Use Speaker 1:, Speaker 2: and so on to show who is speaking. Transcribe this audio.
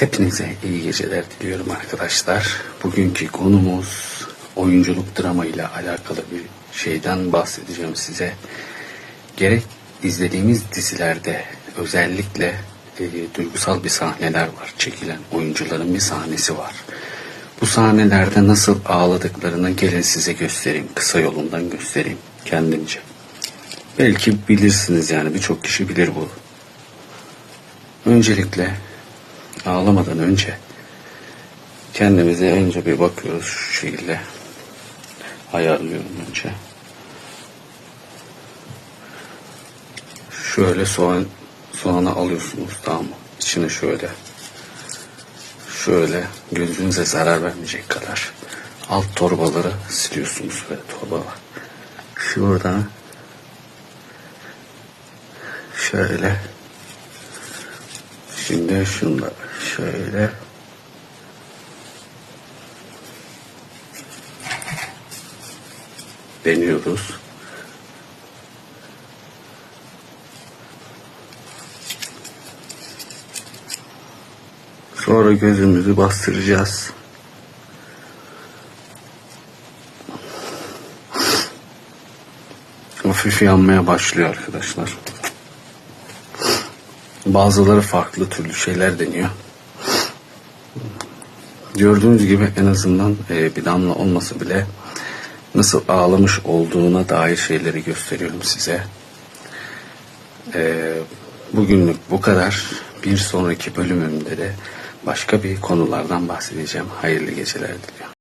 Speaker 1: Hepinize iyi geceler diliyorum arkadaşlar. Bugünkü konumuz oyunculuk drama ile alakalı bir şeyden bahsedeceğim size. Gerek izlediğimiz dizilerde özellikle e, duygusal bir sahneler var. Çekilen oyuncuların bir sahnesi var. Bu sahnelerde nasıl ağladıklarını gelin size göstereyim. Kısa yolundan göstereyim kendimce. Belki bilirsiniz yani birçok kişi bilir bu. Öncelikle ağlamadan önce kendimize önce bir bakıyoruz şu şekilde. Ayarlıyorum önce. Şöyle soğan soğanı alıyorsunuz tamam mı? İçine şöyle şöyle gözünüze zarar vermeyecek kadar alt torbaları siliyorsunuz ve torbalar. Şuradan şöyle Şimdi şunları şöyle deniyoruz. Sonra gözümüzü bastıracağız. Hafif yanmaya başlıyor arkadaşlar. Bazıları farklı türlü şeyler deniyor. Gördüğünüz gibi en azından e, bir damla olmasa bile nasıl ağlamış olduğuna dair şeyleri gösteriyorum size. E, bugünlük bu kadar. Bir sonraki bölümümde de başka bir konulardan bahsedeceğim. Hayırlı geceler diliyorum.